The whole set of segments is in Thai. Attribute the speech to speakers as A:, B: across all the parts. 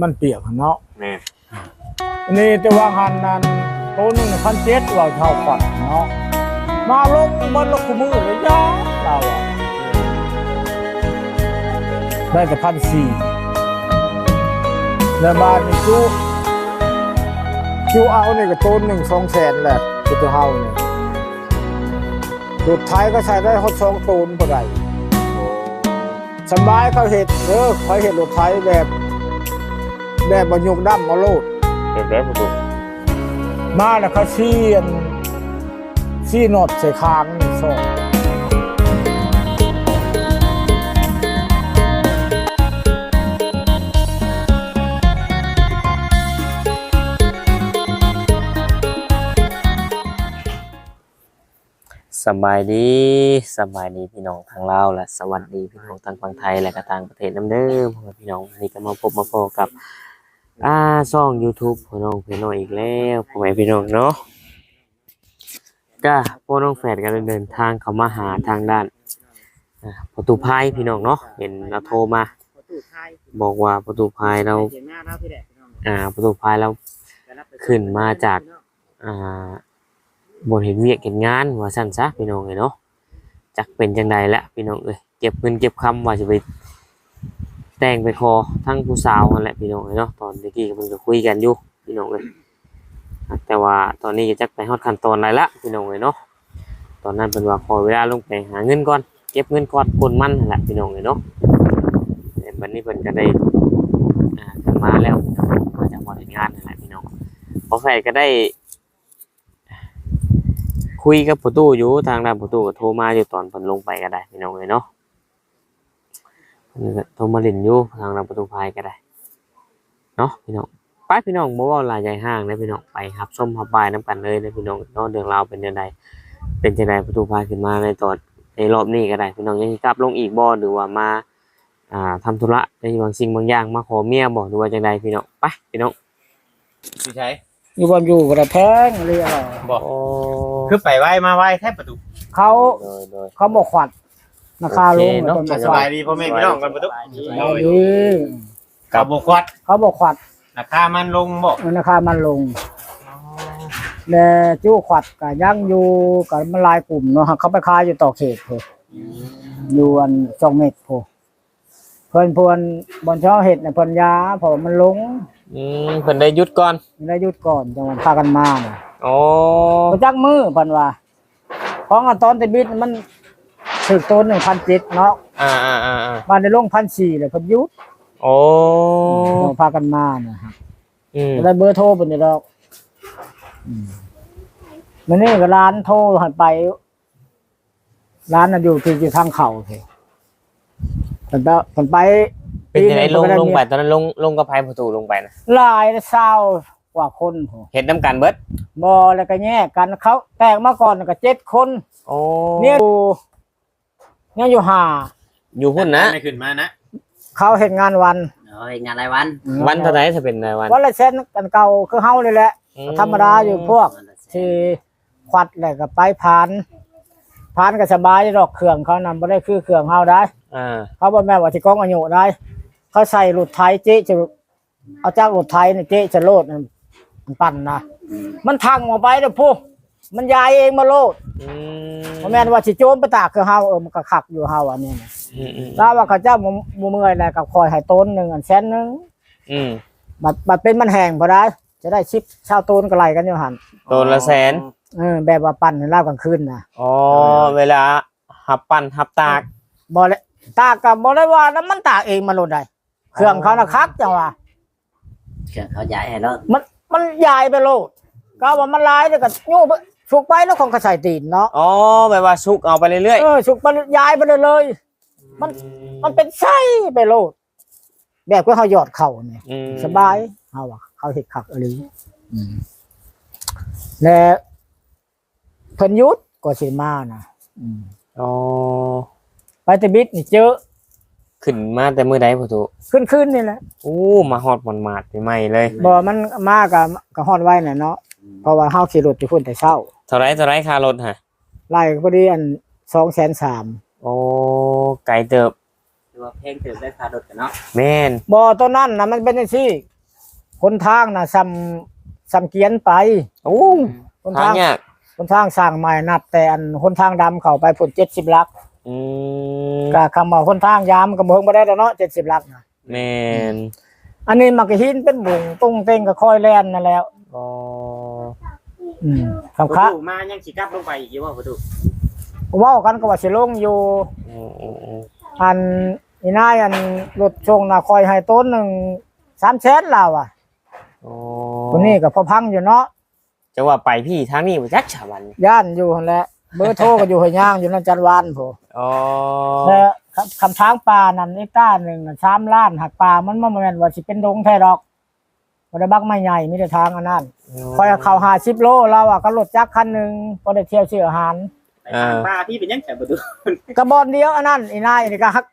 A: มันเปียกอะเนาะ
B: แม่น
A: อันนี่แต่ว่าหันนั้นโตหนึงพันเจ็ดว่าเท่าปัดเนาะมาลงบนลกขมือเลยยาเราอะได้แต่พันสี่แล้วบ้านนี่จูจูเอานี่ก็โตหนึ่งสองแสนแหละคือตัวเฮาเนี่ยรถไทยก็ใช้ได้ฮอดสองโตนพอได้สบายเขาเห็ดเออเขาเห็ดรถไถแบบ แบบบรรยุกดั้มมาโลด
B: เรียบร้อยประตู
A: มาแล้วเขาชี้อันชี้โนดใส่คางนี่สอง
C: สบายดีสบายดีพี่น้องทางลาวและสวัสดีพี่น้องทางฝั่งไทยและก็ต่างประเทศน้ำเด้อพ่อแม่พี่น้องวันนี้ก็มาพบมาพบกับ อ่าช่อง YouTube พ่อน้องพี่น้องอีกแล้วพ่อแม่พี่น้องเนาะก็พ่อน้องแฝดกันเดินทางเข้ามาหาทางด้านประตูพายพี่น้องเนาะเห็นเราโทรมา บอกว่าประตูพายเราอ่าประตูพายเราขึ้นมาจากอ่าบนเห็นเวียกเห็นงานว่าสั่นซะพี่น้องเอ้ยเนาะจักเป็นจังใดละพี่น้องเอ้ยเก็บเงินเก็บคำว่าจะไป แต่งไปคอทั้งผู้สาวนั่นแหละพี่น้องเอ้ยเนาะตอนเมื่อกี้มันก็คุยกันอยู่พี่น้องเอ้ยแต่ว่าตอนนี้ก็จักไปฮอดขั้นตอนไรละพี่น้องเอ้ยเนาะตอนนั้นเป็นว่าขอเวลาลงไปหาเงินก่อนเก็บเงินก่อนคนมันนั่นแหละพี่น้องเอ้ยเนาะแต่วันนี้เพิ่นก็ได้อ่าขึ้นมาแล้วมาจากบริงานนั่นแหละพี่น้องพอแฟนก็ได้ คุยกับประตูอยู่ทางด้านประตูก็โทรมาอยู่ตอนเพิ่นลงไปก็ได้พี่น้องเอ้ยเนาะ เพิ่นก็โทรมาเล่นอยู่ทางด้านประตูพายก็ได้เนาะพี่น้องไปพี่น้องบ่เว้าหลายใหญ่ห้างนะพี่น้องไปรับชมรับบายนํกันเลยนะพี่น้องเนาะเรื่องราวเป็นจังไดเป็นจังไดประตูพายขึ้นมาในตอนในรอบนี้ก็ได้พี่น้องยังสิกลับลงอีกบ่หรือว่ามาอ่าทำธุระในบางสิ่งบางอย่างมาขอเมียบ่หรือว่าจังไดพี่น้องไปพี่น้อง
B: พี่ชัย
A: อยู่บนอยู่กระแพงเลยอะ
B: บอก
C: โอ้
B: คือไปไหว้มาไหว้แทบประตู
A: เขา
C: โดยโดย
A: เขาบอกขวัด ราคาลง
C: โอเคเนาะ
A: ต้นมา
B: สบายดีพ่อแม่พี่น้องกันประตู
A: สบายดี
B: กับบกวัด
A: เขาบอกขวัด
B: ราคามันลงบอก
A: ราคามันลงและจู้ขวัดก็ยังอยู่กับมันหลายกลุ่มเนาะเขาไปขายอยู่ต่อเขตโพอยู่อันสองเมตรโพเพิ่นพวนบอนเช้าเห็ดเนี่ยเพิ่นยาเพราะว่ามันลง
C: อืมเพิ่นได้หยุดก่อน
A: มันได้หยุดก่อนจังหวะพากันมาน่ะ
C: โอ้
A: บ่จักมือเพิ่นว่าของอันตอนแตบิดมัน ถึกต้น1,700เนาะ
C: อ่าอ่าอ่าอ่า
A: บ้านได้ลง1,400เลยเพิ่นหยุด
C: โอ้
A: จังพากันมานะครับ
C: อืม
A: ได้เบอร์โทรเพิ่นนี่ดอกอืมมื้อนี้ก็ร้านโทรให้ไป ร้านน่ะอยู่ที่อยู่ทางเขาเพิ่นเพิ่นไปเพิ่นไป
C: เป็นยังไงลง
A: ปีห
C: ล
A: นึ่
C: ง
A: เพิ่
C: ไป
A: นก็ด้
C: ตอนนั้นลงลงกับไพ่ประตูลงไปนะ
A: หลายเศร้ากว่าคนโห
C: เห็นน้ำกันเบิด
A: บ่แล้วก็แยกกันเขาแตกมาก่อนก็เจ็ดคน
C: โอ้
A: เนี่ยอ ยู่เนี่ยอยู่ห้า
C: อยู่พุ่นนะ
B: ไม่ขึ้นมานะ
A: เขาเห็นงานวัน
D: เอ้ยงานรายวัน
C: วันเท่าไหรถ้าเป็นรายวัน
A: วันละเส้นกันเก่าคือเฮาเลยแหละ
C: อื
A: ธรรมดาอยู่พวกที่ควัดแล้วก็ไปพานพานก็สบายดอกเครื่องเขานำบ่ได้คือเครื่องเฮาได้
C: อ่า
A: เขาบ่แม่นว่าที่กองอายุได้ เขาใส่รถไถเจ๊จะเอาจากรถไถนี่เจ๊จะโลดนั่นมันปั่นนะมันทังออกไปเด้อผู้ มันยายเองมาโลด
C: อืม
A: บ่แม่นว่าสิโจมไปตากคือเฮาเออมันก็คักอยู่เฮาอันนี้นะ
C: อืมอืม
A: ถ้าว่าเขาเจ้าบ่บ่เมื่อยแล้วก็คอยให้ต้นหนึงอันแสนหนึง
C: อืม
A: บัดบัดเป็นมันแห้งบ่ได้ จะได้ชิปชาวต้นก็ไล่กันอยู่หั่น
C: โดนละแสน
A: เออแบบว่าปั่นให้ลาบกลางคืนน่ะ
C: อ๋อเวลาหับปั่นหับตาก
A: บ่เลยตากก็บ่ได้ว่าแล้วมันตากเองมันโลดได้ เครื่องเขาน่ะคักจังว่า
D: เครื่องเขาย้ายให้แล้ว
A: มันมันยายไปโลดก็ว่ามันลายแล้วก็ยู ไปสุกไปแล้วของก็ใส่ตีนเนาะ
C: อ๋อแบบว่าชุกเอาไปเรื่อย
A: เออสุกไปยายไปเลยเลย มัน
C: ๆ
A: มันเป็นไส้ไปโลดแบบก็เฮาหยอดเข่านี่
C: อืม
A: สบายเฮาว่าเขาเฮ็ดคักอีหลีอืมและเพิ่นหยุดก็สิมานะอืม
C: อ๋อ
A: ไปแตบิดนี่เจอ
C: ขึ้นมาแต่มือใดประตู
A: ขึ้นๆนี่แหละ
C: โอ้มาฮอดหมาดๆใหม่ๆเลย
A: บ่ มันมาก็ก็ฮอดไว้น่ะเนาะ เพราะว่าเฮาขี่รถอยู่พุ่นแต่เช้า
C: เท่าไรเท่าไรค่ารถฮะ
A: ไล่ก็พอดีอัน2,300,000
C: โอ้ไกลเติบ
D: วตัวเพลงตื่นได้พารถกันเนาะ
C: แม่น
A: บ่ตัวนั้นน่ะมันเป็นจังซี่คนทางน่ะซ้ำซ้ำเกียนไป
C: โอ้
A: คน
C: ทา
A: ทางง
C: ยาก
A: คนทางสร้างใหม่นับ แต่อันคนทางดำเข้าไปพุ่น70ลัก
C: อืม
A: ก็คำว่าคนทางยามก็บ่เฮิงบ่ได้แล้วเนาะ70ลักน่ะ
C: แม่น
A: อันนี้มักหินเป็นบุงตุ้งเต้งก็ค่อยแล่นนั่นแหล้ว
C: อ๋อ
A: อืม
B: ประ
A: คำคะ
B: ตูมายังสิกลับลงไปอีกอยู่บ่ประตู
A: เว้ากันก็ว่าสิลงอยู่
C: อืมอืมอืม
A: อันอีนายอันรถชงน่ะคอยให้ต้นหนึง3แสนลาวอะ
C: โอ้
A: คนนี้ก็พอพังอยู่เนาะ
C: จะว่าไปพี่ทางนี้บ่จักชาวัน
A: ย่านอยู่หั่นแหละเบอร์โทรก็อยู่ห้วยย่างอยู่นั่นจันวานโพ
C: อ๋อ
A: แล้วคำคำช้างปลานั่นไอ้ต้าหนึ่งน่ะสามล้านหักปลามันบ่แม่นว่าสิเป็นดงแท้ดอก บ่ได้บักไม่ใหญ่มีแต่ทางอันนั้นคอยเอาเข้า50โลเราอะก็รถจักรคันหนึงบ่ได้เที่ยวซื้ออาหาร
B: ไปทางป้าที่เป็นยังแต่ประตู
A: กระบอนเดียวอันนั้นอีนายนี่ก็ฮัก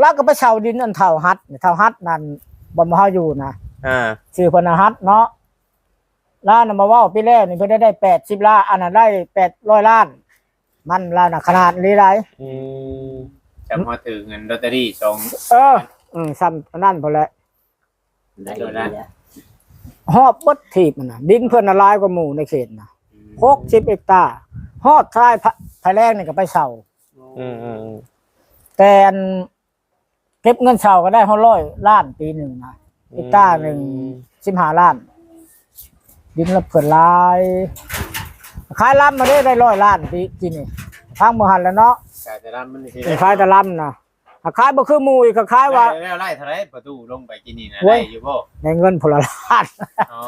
A: แล้วก็ไปเช่าดินอันเท่าฮัดเท่าฮัดนั่นบ่มาเฮาอยู่นะ
C: อ่า
A: ชื่อเพิ่นน่ะฮัดเนาะล้านน่ะมาเว้าปีแรกนี่เพิ่นได้ได้80ล้านอันนั้นได้800ล้าน มันล้านน่ะขนาดนี้ได้
C: อืม
B: จำพอถือเงินลอตเตอรี่สอง
A: เออ อืมซ้ำอันนั้นพุ่นแหละ
D: ได้อยู่แล้ ว
A: ฮอบเบดถีบมันน่ะดินเพิ่นน่ะหลายกว่าหมู่ในเขตน่ะ60เฮกตาร์ฮอดท้ายพะภายแรงนี่ก็ไปเช่า
C: อืมอืมอืม
A: แต่อันเก็บเงินเช่าก็ได้เฮาร้อยล้านปีหนึงนะเฮกตาร์หนึ่งสิบห้าล้าน ดินละเพิ่นหลายขายลำมาได้ได้ร้อยล้านปีกินนี่ทางบ่หันแล้วเนาะ
B: กาจะรับมันสิ
A: ไปขายแต่ลำนะ ถ้าขายบ่คือหมู่อีกก็ขายว่า
B: แล้วไล่เท่าไรประตูลงไปกินนี่นะ
A: โอ้
B: ได้
A: ย
B: อยู่บ่
A: ได้เงินพนละล้าน
B: อ๋อ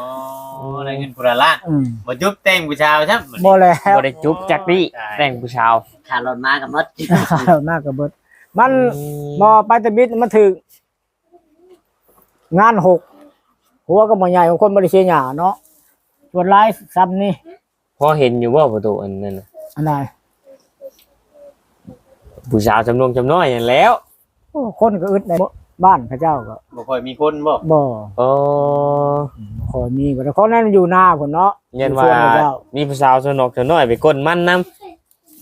B: ได้เงินพุละล้าน
A: อืม
B: บ่จุบแต่งผู้ชายใช่ไหม
A: บ่แล้ว
C: บ่ได้จุบจักนี่
B: ใช่
C: แต่งผู้ชาว
D: ขารถมากับรถ
A: มากก็เบิดมันบ่ไปแต่บิดมันถึงงานหกหัวก็บ่ใหญ่ของคนบ่ได้เสียหญ้าเนาะส่วนหลายซ้ำนี่
C: พอเห็นอยู่ว่าประตูอันนั้นน่ะ
A: อันใด
C: ผู้สาวจำนวนจำน้อยนั่นแหล้ว
A: โอ้คนก็อึดในบ้านพระเจ้าก็
B: บ่ค่อยมีคนบ่
A: บ่
C: โอ้
A: ขอมีก็แต่เขานั้นอยู่หน้าพุ่นเนาะ
C: ยันว่า
A: อยู่ส่พระเจ้า
C: มีผู้สาวสนอกจำน้อยไปก้นมันนํ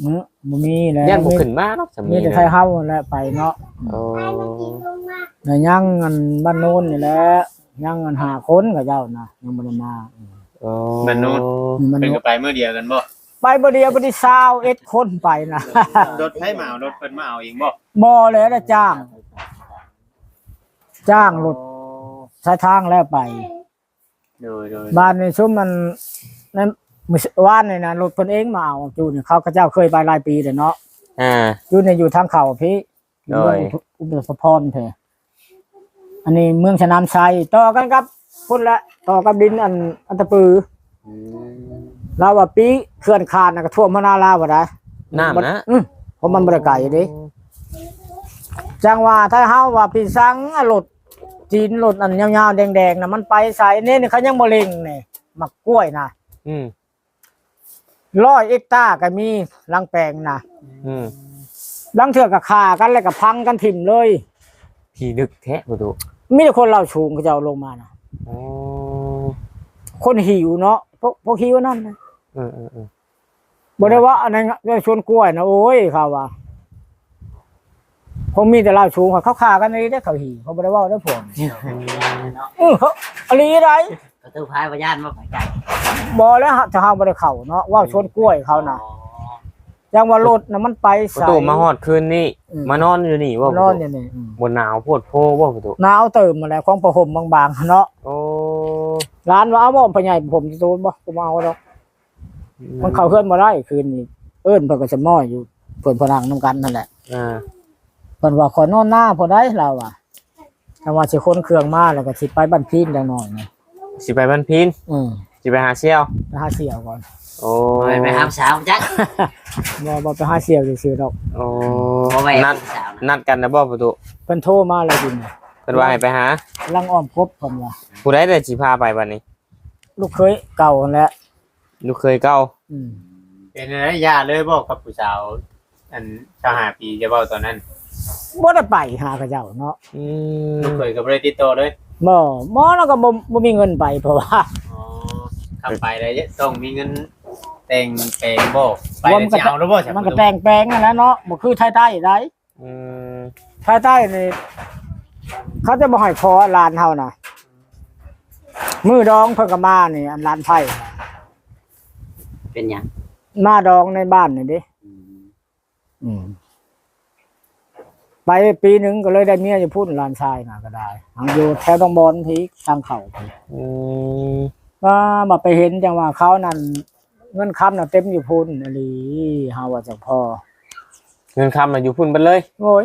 A: อืมบ่มีแล้ว
C: ยันบ่ขึ้นมาเนาะสา
A: มี
C: มี
A: แต่ไทยเฮาแหละไปเนาะ
C: โอ้
A: แต่ยังอันบ้านโน้นนี่แหละยังอันหาคนกับเจ้านะยังบ่ได้มา
C: โอ้
A: มัน
B: เป็น
A: โน้
B: ก็
A: น
B: ไปเมื่อเดียวกันบ่
A: ไปบ่เดียวบ่ได้ซาวเอ็ดคนไปนะ
B: รถให้มาเอารถเพิ่นมาเอาเองบ่
A: บ่เลยนะจ้าง จ้างรถสายทางแล้วไป
B: โดยโดย
A: บ้านนี่ซุมมันในมื้อวานนี่นะรถเพิ่นเองมาเอาอยู่นี่เขาก็เจ้าเคยไปหลายปีแล้วเนาะ
C: อ่า
A: อยู่ในอยู่ทางเขาพี่อยู่
C: โดย
A: เมืองอุบลพรแท้อันนี้เมืองชะนามชัยต่อกันครับพุ่นละต่อกับดินอันอันตะปือ ลาวว่าปีเขื่อนขาดน่ะก็ท่วมมานาลาวบ่ได้
C: น้ำนะ
A: อืมเพราะมันบ่ได้ไกลเด้จังว่าถ้าเฮาว่าพี่สังอะรถจีนรถอันยาวๆแดงๆน่ะมันไปสายนี่นี่เขายังบ่เล็งนี่มักกล้วยน่ะ
C: อืม
A: 100เอกตาร์ก็มีลังแปลงน่ะ
C: อืม
A: ลังเทื่อก็ฆ่ากันแล้วก็พังกันถิ่มเลย
C: พี่นึกแท้ประตู
A: มีแต่คนเราชูงเขาจะเอาลงมาน่ะ
C: โอ้
A: คนหิวเนาะพวกพวกหิวนั่นน่ะ
C: เออเออเออ
A: บ่ได้ว่าอันนั้นเรื่องชวนกล้วยนะโอ้ยเขาว่าผมมีแต่เราชูงเขาฆ่ากันนี่ได้อเขาหิวเขาบ่ได้เว่าได้อผมเออเขาอะไรไร
D: ประตูพายพยานมาไปไกล
A: บอแล้วฮะจะเฮาบ่ได้เข้าเนาะว่าชนกล้วยเขาน่ะจังว่ารถน่ะมันไป
C: ประ
A: ใส่
C: ตูมาฮอดคืนนี่
A: อืม
C: มานอนอยู่นี่ว่าประ
A: นอน
C: ตู
A: อยู่นี่อืม
C: บนหนาวโพดโพว่าประตู
A: หนาวเติมมาแล้วของประห่มบางๆเนาะ
C: โอ้
A: ร้านว่าเอาบ่พ่อใหญ่ผมสิตูนบ่ผมเอาดอก มันเข้าเฮือนบ่ได้คืนนี้เอิ้นเพิ่นก็จะม้อยอยู่เพิ่นพนังนํกันนั่นแหละ
C: อ่า
A: เพิ่นว่าขอนอนหน้าพอได้เราอะแต่ว่าสิคนเครื่องมาแล้วก็สิไปบ้านพีนจังหน่อยนี่
C: สิไปบ้านพิน
A: อืม
C: สิไปหาเชี่ยว
A: ไปหาเสี่ยวก่อน
C: โอ้
D: ไปไปหามสาวจัก
A: บ่บ่ไปหาเสี่ยวซื่อๆดอก
C: โอ้
D: บ่ไป
C: นั
D: หา
C: ด
D: สาว
C: นัดกันนะบ่ประตู
A: เพิ่นโทรมาแล้วดิน
C: เพิ่นว่าให้ไปหา
A: ลังอ้อมครบเพิ่นว่า
C: ผู้ใดได้สิพาไปบัดนี้
A: ลูกเคยเก่านั่นแหละ
C: ลูกเคยเก่า
A: อืม
B: เป็นอะไรยาเลยบ่กับผู้สาว อันชาวหาปีจะเว้าตอนนั้น
A: บ่ได้ไปหากระเจ้าเนาะ
C: อื
B: ลูก
C: ม
B: เคยก็บ่ได้ติดต่อเลย
A: บ่บ่แล้วก็บ่บ่มีเงินไปเพราะว่า
B: อ๋อขับไปแล้วต้องมีเงินแต่งแปลงบ่ไปแล้วสิเอาแล้วบ่ใช่
A: มันก็แต่งแปลงนั่นแหละเนาะบ่คือไทยๆได้
C: อืม
A: ภายใต้นี่เขาจะบ่ให้ขอลานเฮานะมือดองเพิ่นก็มานี่อันลานไผ่
D: เป็นหยัง
A: มาดองในบ้านนี่เดิ
D: อืม
A: อืม ไปปีหนึ่งก็เลยได้เมียอยู่พูดลานชายนะก็ได้ทางอยู่แถวตองบอนพีกทางเขาพุ่น
C: อืม
A: ว่ามาไปเห็นจังว่าเขานั่นเงินคำน่ะเต็มอยู่พุ่นอหลีเฮาว่าจังพอ
C: เงินคำน่ะอยู่พุ่นเบิดเลย
A: โอ้ย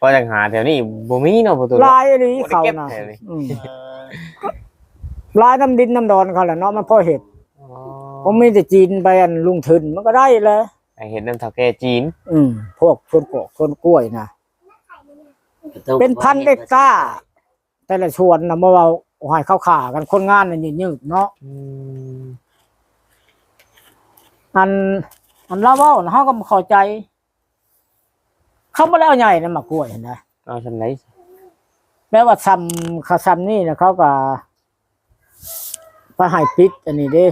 C: พอจังหาแถวนี้บ่มีเนาะประตู
A: ลายอหลี
C: บ่ได้
A: เขา
C: เก็บ
A: น่ะ
C: แถวนี้
A: อืมลายน้ำดินน้ำดอนเขาแหละเนาะมันพอเห็ด
C: อ๋อ
A: ผมมีแต่จีนไปอันลุงทึนมันก็ได้เลย
C: ไอเห็นน้ำเท่าแก่จีน
A: อืมพวกชนโกกชนกล้วยนะ
D: ประตู
A: เป็นพันเอกตาแต่ละชวนนะเมื่อเราหายเข้าขากันคนงานนี่ยืดๆเนาะ
C: อืม
A: อันอันเล่าเว่าเฮาก็บ่เข้าใจ เขาบ่ได้เอาใหญ่นะมากล้วยเห็นไหม
C: เอาฉันไหน
A: แม้ว่าซ้ำเขาซ้ำนี่นะเขาก็ไปให้ปิดอันนี้เด้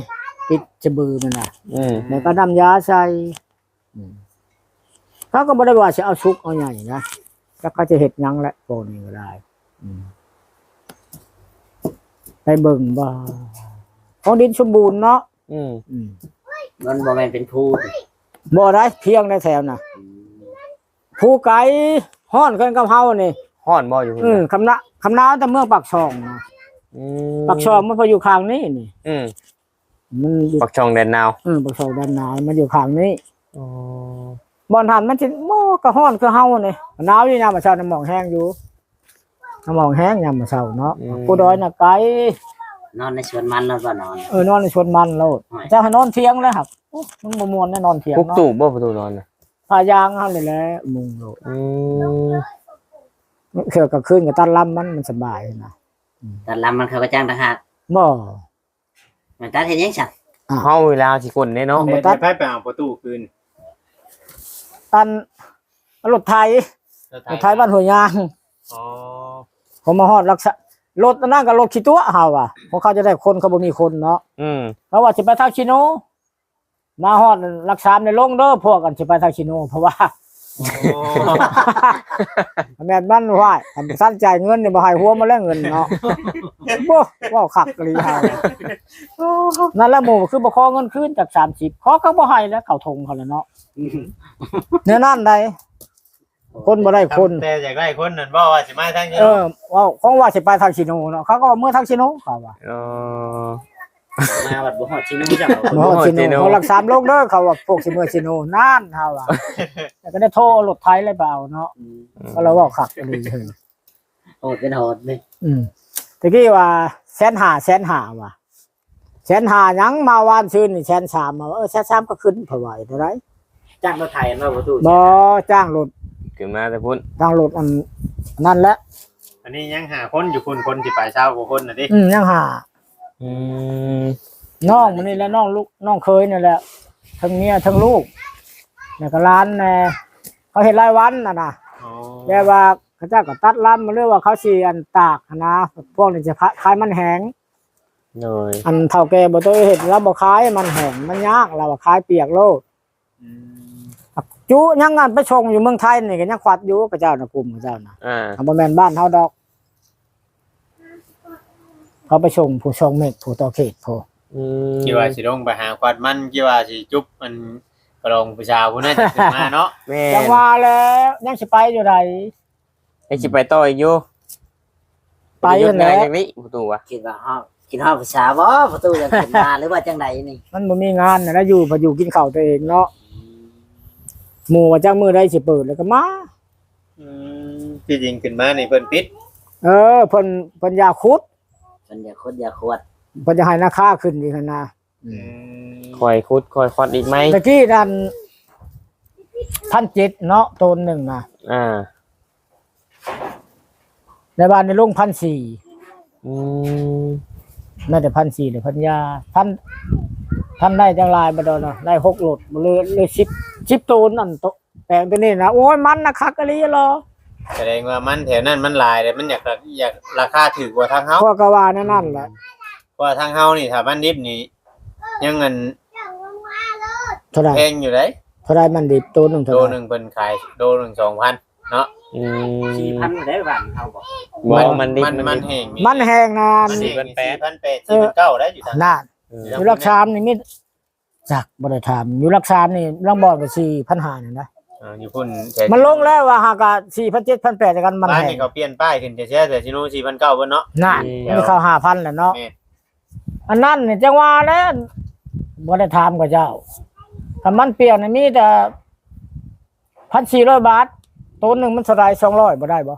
A: ปิดจะบือมันน่ะ
C: อืม
A: แล้วก็นำยาใส่อืมเขาก็บ่ได้ว่าจะเอาชุกเอาใหญ่นะแล้วก็จะเห็ดหยังแหละโปนี้ก็ได้อืมไปเบิ่งบ่าของดินสมบูรณ์เนาะ
C: อืม
A: อืม
D: มันบ่แม่นเป็นผู้
A: บ่ได้เพียงในแถวน่ะ ผู้ไก่ฮ้อนกันกับเฮานี่
C: ฮ้อนบ่อยู่พุ่น
A: อืม
C: น่ะ
A: คำนะคำนาแต่เมืองปากช่องนะ
C: อืม
A: ปากช่องมันพออยู่ข้างนี้นี่
C: อืม
A: มันอยู่
C: ปักช่องแดนนาว
A: เออปากช่องด้านหนามันอยู่ข้างนี้
C: อ๋อ
A: บ่อนหันมันสิโมก็ฮ้อนคือเฮานี่หนาวอยู่ยามมื้อเช้าน้ำหมอกแห้งอยู่น้ำหมอกแห้งยามมื้อเช้าเนาะผู้ดอยน่ะไกล
D: นอนในสวนมันแล้วก็นอน
A: เออนอนในชวนมันโลดเจ้าให้นอนเที่ยงแล้วครับโอ้มันบ่ม่วนแน่นอนเที่ยง
C: ปุ๊ก
A: เนาะ
C: ตู่บ่ประตูนอนน่ะ
A: พายางเฮานี่แหละมุงโลด
C: อืม
A: เคือกับคืนกับตันลำมันมันสบายนะ
D: แต่ลำมันเขาก็จ้างทหาร
A: บ่
D: มันตัดเฮ็ดหยังซั่น
C: เฮาเวลาสิคนเด้เนาะ
A: เอา
B: เฮ็ดให้ไปเอาประตูคืน
A: ตันรถไทยรถไทยบ้านหัวยาง
B: อ๋อ
A: ผมมาฮอดรักษารถนั่นกับรถขี้ตัวเฮาอะเพราะเขาจะได้คนเขาบ่มีคนเนาะ
C: อืม
A: เพราะว่าสิไปทางชิโนมาฮอดรักษาในลงเด้อพวกกันสิไปทางชิโนเพราะว่า แม่นมันว่าอันสั้นจ่ายเงินนี่บ่ให้หัวมาแล้วเงินเนาะบ่ว้าวคักกะลีเฮานั่นแหละหมู่คือบ่ขอเงินคืนจาก30ขอเขาบ่ให้แล้วเขาทงเขาแล้วเนาะแน่นั่นใดคนบ่ได้คน
B: แต่อยากได้คนนั่นบ่ว่าสิมาทางนี้
A: เออว่าของว่าสิไปทางชิโนเนาะเขาก็ว่าเมื่อทางชิโนเขาว่า
C: เออ
D: มาบัดบ่ฮอดชิโนจัง
A: เมื่อชิโน
C: ชิโน
A: เขารักษาโลกเด้อเขาว่าพวกสิเมื่อชิโนนั่นเฮาว่าแต่ก็ได้โทรเอารถไทยเลยเปล่าเนาะก็เราเว้าคักกะลีเฮ้ย
D: โหดเป็นโหดนี่
A: อืมตะกี้ว่าแสนหาแสนหาว่ะแสนหาหยังมาวานชื่นนี่แสนสามมาว่าเออแสนสามก็ขึ้นเพอไหวเท่าไหร
D: จ้างรถไถมาประตู
A: บ่จ้างรถ
C: ขึ้นมาแต่พุ่น
A: จ้างรถอันนั่นแหละ
B: อันนี้ยังหาคนอยู่คนคนสิไปเช้ากว่าคนน่ะดิ
A: อืมยังหา
C: อืม
A: น้องมันนี่แหละน้องลูกน้องเคยนี่แหละทั้งเมียทั้งลูกแล้วก็ร้านแน่เขาเห็นรายวันน่ะนะ
B: อ๋อ
A: แต่ว่าเขาเจ้าก็ตัดลำมาเรื่อว่าเขาสีอันตากนะพวกนี้จะขายมันแห้ง
C: โดย
A: อันเท่าแก่บ่ตัวเห็ดเราบ่ขายมันแห้งมันยากเราว่าขายเปียกโลด
B: อืม
A: จุยังงานไปชงอยู่เมืองไทยนี่ก็ยังควัดอยู่กับเจ้านะกลุ่มกับเจ้านะ
C: อ่า
A: ทำบ่แม่นบ้านเฮาดอก เขาไปชงผู้ชงเม็ดผู้ต่อเขตผู้
C: อืม
B: คิดว่าสิลงไปหาควัดมันคิดว่าสิจุ๊บมันกระลองผู้ชาวผู้นั้นจะขึ้นมาเนาะ
C: แม่
A: จังว่าแล้วยังสิไปอยู่ใด
C: ไอ้สิไปต่ออีกอยู่
A: ไปอยู่
C: ไหน
A: แหล้ว
C: จังนี้ประตูวะ
D: คิดว่าฮอดคิดฮอดผู้สาวบ่ประตูจะขึ้นมาหรือว่าจังใดนี่
A: มันบ่มีงานน่ะแล้วอยู่พออยู่กินข้าวตัวเองเนาะหมู่ว่าจังมื้อใดสิเปิดแล้วก็มา
B: อืมที่จริงขึ้นมานี่เพิ่นปิด
A: เออเพิ่นเพิ่นอยากขุด
D: มันอย่าคดอย่าขวด
A: เพิ่นจะให้ราคาขึ้นอีกหั่นนะ
B: อืม
C: คอยคุดคอยคอดอีกไหม
A: ตะกี้นั่นพันเจ็ดเนาะต้นหนึ่งนะ
C: อ่า
A: ในบ้านในลงพันสี่
C: อืม
A: น่าจะพันสี่หรือพันยาพันพันได้จังลายมาดอนเนาะได้หกโหลดบ่เลยเลยสิบสิบต้นนั่นโตแปลงตัวนี้นะโอ้ยมันนะคักกะลีเหรอ
B: แสดงว่ามันแถวนั้นมันหลายเลยมันอยากอยากราคาถูกกว่าทางเฮา
A: พวกกว่านั่นนั่นแหละ
B: เพราะว่าทางเฮานี่ถ้ามันดิบนี่ยังเงิน
A: เท่าไหร่
B: แพงอยู่เลย
A: เท่าไรมันดิบตัวหนึ่งเท่า
B: โล
A: ไห
B: ห
A: ร
B: นึงเพิ่นขายโลหนึง2,000เนาะ
C: อืม
D: สี่พันได้บ้านเขาบอก
C: บ่มันดิ
B: มัน
C: มั
B: มันน
C: ดิ
B: แห้ง
A: มันแหงนาน
B: มัน
C: สี่
B: แห้ง
C: พันแปด
B: 4,800 4,900ได้อยู่ทาง
A: น่า
C: อืม
A: อยู่รักชามนี่มิจักบ่ได้ถามอยู่รักชามนี่ลังบอดก็สี่พันห้านี่นะ
B: เอออยู่พุ่นแถว
A: มันลงแล้วว่าหากะสี่พันเจ็ดพันแปดกันมัน
B: บ้าน
A: แหง
B: นี่เขาเปลี่ยนป้ายขึ้นจะแช่แต่ที่นู้น4,900เพิ่นเนาะ
A: น่ามันเข้าห้าพันแล้วเนาะ
B: แม่น
A: อันนั้นเนี่ยจังว่าแล้วบ่ได้ถามกับเจ้าถ้ามันเปลี่ยนนี่มีแต่พันสี่ร้อยบาทตัวหนึ่งมันสลายสองร้อยบ่ได้บ่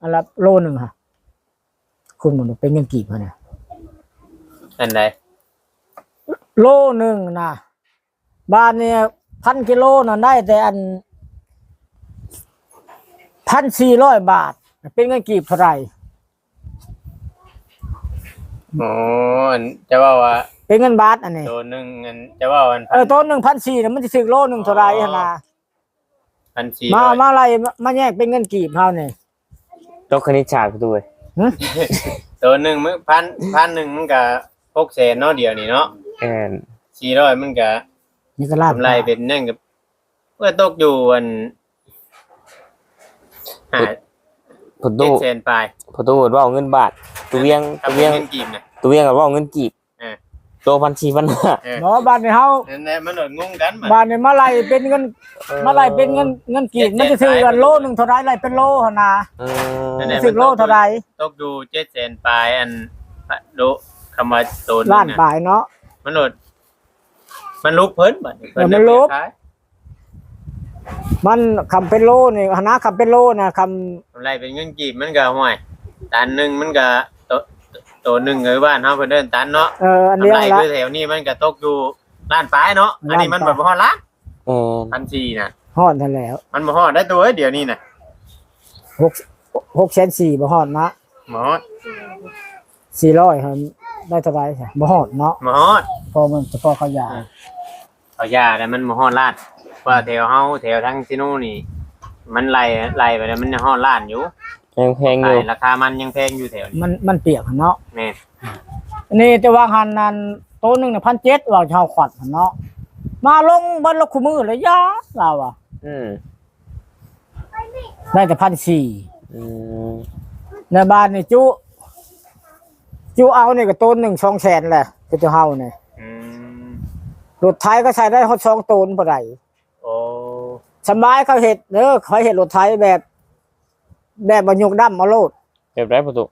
A: อันละโลหนึ่งฮะคุณมันเป็นเงินกี่พันเนี่ย
B: อันใด
A: โลหนึ่งนะบ้านเนี่ยพันกิโลน่ะได้แต่อัน พันสี่ร้อยบาท เป็นเงินกีบเท่าไหร่
B: อ๋ออันจะว่าว่า
A: เป็นเงินบาทอันนี้
B: โลหนึงอันจะว่าวัน
A: เออต้นหนึ่งพันสี่เนี่ยมันจะถึงโลหนึ่งเท่าไหร่ฮะนะ
B: พันสี่
A: มามาอะไรมาแยกเป็นเงินกีบเท่านี่
C: ตกคณิตศาสตร์ประตูเว้ย
B: ตัวหนึ่งมึงพันพันหนึ่งมันก็หกแสนเนาะเดียวนี่เนาะ
C: แม่น
B: สี่ร้อยมันก็
A: นี่ก็ลาบ
B: กำไรเป็นนั่นกับก็ตกอยู่วัน หา
C: ประ
B: เจ็
C: ตู
B: ดแสนปลาย
C: ประตูว่าเอาเงินบาทตัวเวียง
B: ถ้า
C: ตัว
B: เป็
C: เวีย
B: น
C: ง
B: เงินกีบนะ
C: ตัวเวียงกับว่าเอาเงินกีบ
B: เออ
C: โตพันสี่พันห้า
B: เออ
A: เนาะบ้านในเฮา
B: นั่นแหละมันหนดงงกันมัน
A: บ้านในมาไล่เป็นเงินมาไล่เป็นเงินเงินกีบมันจะถึงกันโลหนึ่งเท่าไหร่ไล่เป็นโลหะนะ
C: เออ
B: นั่นแหละ
A: ถึงโลเท่าไหร่
B: ตกอยู่เจ็ดแสนปลายอันโลคำว่าตัวหนึ
A: ล้างน
B: นะ
A: ปลายเนาะ
B: มันหนดมันลุกเพิ่นบัดเพิ่
A: เออมันลุก
B: ขาย
A: มันคำเป็นโลนี่คณะคำเป็นโลนะค
B: กำไรเป็นเงินกีบมันก็ห่วยตันหนึ่งมันก็ตัวตัวหนึ่งเอ้ยบ้านเฮาเพิ่นเดินตันเนาะำ
A: เอออัน
B: กำ
A: เนี้ย
B: ไร
A: ละ
B: คือแถวนี้มันก็ตกอยู่ล้านปลายเนาะอันนี้มัน
A: ล้านปลาย
B: บ่ฮอดล้าน
C: เออ
B: พันสี่นะ
A: ฮอดทันแล้ว
B: มันบ่ฮอดได้ตัวเดียวนี้น่ะ
A: หกหกแสนสี่บ่ฮอดนะ
B: บ่ฮอด
A: สี่ร้อยครับได้เท่าไหร่ใช่บ่ฮอดเนาะ
B: บ่ฮอด
A: พอมันเฉพาะเขายา
B: เอายาแต่มันบ่ฮอดล้าน ว่าแถวเฮาแถวทางซิโนนี่ มันไล่ไล่ไปแล้วมันยังฮอดล้านอยู่
C: ยังแพงอ
B: ขาย
C: ยู่
B: ราคามันยังแพงอยู่แถวนี้
A: มันมันเปียกเนาะ
B: แม่น
A: อันนี้แต่ว่าหันนั้นโต๊ะหนึงเนี่ยพันเจ็ดว่าชาวขวัดเนาะมาลงบันละคู่มือเลยยาเราอะ
C: อืม
A: ได้แต่พันสี่
C: อืม
A: ในบ้านนี่จุจุเอาเนี่ยก็ต้นหนึ่งสองแสนแหละคือจะเฮาเนี่ย
B: อืม
A: รถไทยก็ใช้ได้ฮอดสองต้นบ่ได้
B: โอ้
A: สบายเขาเห็ดเด้อเขาเห็ดรถไทยแบบ แบบบรรยุกดำมาโลด
C: เก็บได้ประตู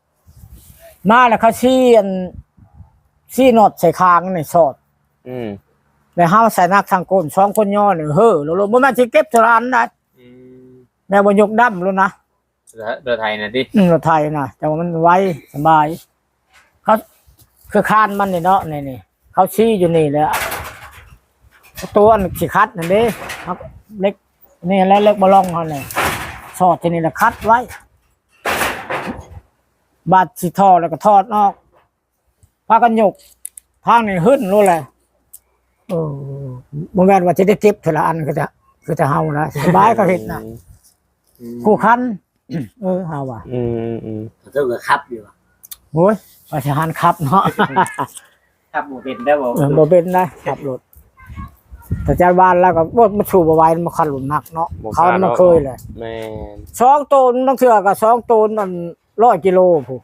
A: มาแล้วเขาชี้อันชี้นอดใส่คางนี่สอด
C: อืม
A: แล้วเฮาใส่นักทางก้นสองคนย่อนี่เฮ้อโลโลบ่แม่นสิเก็บเท่านั้นนะ
B: อืม
A: แม่บรรยุกดำแล้วนะ
B: เรือไทยน่ะติ
A: อืมรถไทยนะแต่ว่ามันไวสบายเขาคือคานมันนี่เนาะนี่นี่เขาชี้อยู่นี่เลยอะตัวอันสิคัดนั่นเด้เขาเล็ก นี่แล้วเล็กบอลองเขาเลยสอดที่นี่แล้วคัดไว้ บาดสิทอแล้วก็ทอดนอกพากันยกทางนี่หึ้นรู้เลยโอ้บ่แม่นว่าจะได้เก็บทีละอันก็จะคือจะเฮานะสบายก็เห็นนะ
B: อืม
A: คู่คัน เออเฮาว่ะ
C: อืมอืม
D: ประตูก็ขับอยู่
A: โอ้ยประชาชนขับเนาะ
D: ขับหมู่เป็นได้บ่
A: เออบ่เป็นนะขับรถ แต่เจ้าบ้านแล้วก็บ่มาชูบ่ไหว้มันคันหลุมหนักเนาะเขานี่มันเคยเลย
C: แม่น
A: สองตูนต้องเถื่อกับสองตูนมันร้อยกิโลผู้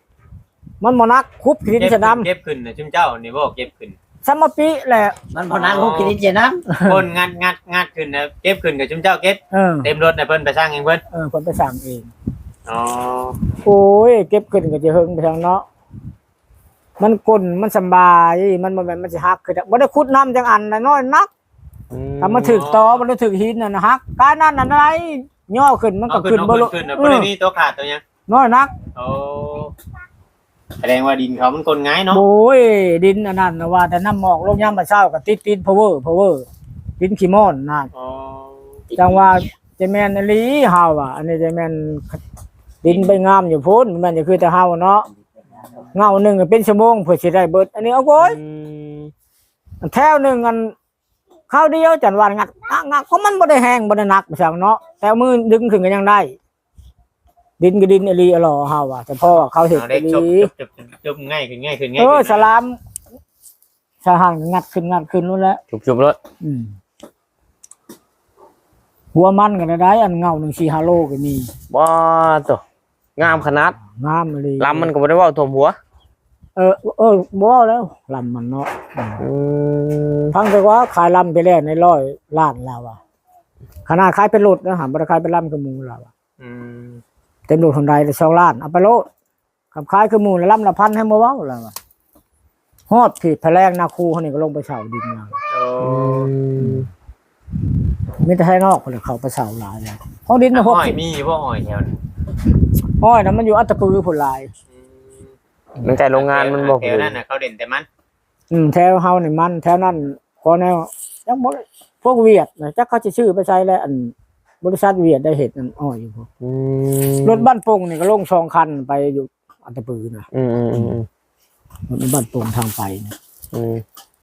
A: มันบ่นักคุบกิน
B: เก็บ
A: สนาม
B: เก็บขึ้นน่ะชุมเจ้านี่บ่เก็บขึ้น
A: สมปิแหละ
D: มันพนังพวกกินเจน้
B: คนงัดงัดงัดขึ้นนะเก็บขึ้นกับชุมเจ้าเก็บ
A: เออ
B: เต็มรถนะเพิ่นไปสร้างเองเพิ่น
A: เออคนไปสั่งเอง
B: อ๋อ
A: โอ้ยเก็บขึ้นก็จะเฮิงไปทางเนาะมันกลนมันสำบายมันบ่แม่นมันสิฮักคือบ่ได้ขุดน้ำจังอันนะน้อยนัก
C: อืม
A: ถ้ามาถึกตอบ่ได้ถึกหินน่ะนะฮักกายนั่นน่ะไรย่อขึ้นมันก็
B: เอา
A: ขึ้น
B: เอา
A: บ่ลง
B: ขึ้นนะ
A: เอ
B: บ่ได้
A: อ
B: มีตัวขาดตัวหยัง
A: น้อยนัก
B: โอ้แสดงว่าดินเขามันคนง่ายเนาะ
A: โอ้ยดินอันนั้นนะว่าแต่น้ำหมอกลงยามมาเช้าก็ติดติด power power ดินขี้มอนนั่น
B: อ๋อ
A: จังว่าจะแม่นอหลีเฮาอะ อันนี้จะแม่นดินไปงามอยู่พุ่นมันจะคือแต่เฮาเนาะเงาหนึงก็เป็นชั่วโมงเพื่อสิได้เบิด อันนี้เอาโว้ย
C: อืม
A: อันแถวหนึงอัน ข้าวเดียวจันว่างักงักงักเพราะมันบ่ได้แห้งบ่ได้หนักไปสั่งเนาะแต่มือดึงขึ้นก็ยังได้ ดินก็ดินอหลีอลอเฮาอะแต่พ่อเขาเห็น
B: เอา
A: อ
B: เด็ก
A: หลี
B: จบจบจบจบง่ายขึ้นง่ายขึ้นง่าย
A: เอ
B: ขึ้
A: อนสลามสหางงัดขึ้นงัดขึ้นนู่นแหละ
C: จุบจุบรถ
A: อืมหัวมันก็ได้ อันเงาหนึ่งสี่ฮาโลก็มี
C: ว้าตัวงามขนาด
A: งามเลย
C: ลำมันก็บ่ได้เว่าท่วมหัว
A: เออเออบ่ว่าแล้วลำมันเนาะ
C: อืม
A: พังแต่ว่าขายลำไปแล้วในร้อยล้านแล้วอะขนาดขายเป็นรถนะหาบ่ได้ขายเป็นลำกับหมูแล้วอะ
B: อืม
A: เต็มรถคนใดเลยสองล้านเอาไปโลดขับขายคือหมูแล้วลำละพันให้มาเว้าแล้วอะฮอดที่แพลงนาคูเขานี่ก็ลงไปเสาดินมา
B: โอ้
A: มีแต่ให้นอกคนละเขาไปเสาหลายแล้วห้องดินนะพวก
B: อ้อยมีอยู่บ่อ้อยแถวนั้น
A: ห้อยนะมันอยู่อัตตปือผลลาย
C: มันใกล้โรงงานมันบ่
B: แถวนั้นน่ะเขาเด่นแต่มัน
A: อืมแถวเฮานี่มันแถวนั้นพอแนวยังบ่พวกเวียดนะจักเขาจะชื่อไปใช้แล้วอันบริษัทเวียดได้เห็ดนั่นอ้อยอยู่พวก
C: อืม
A: รถบ้านโป่งนี่ก็ลงสองคันไปอยู่อัตตปือนะ
C: อืมอืมอืมอืม
A: รถบ้านโป่งทางไปนะ
C: อืม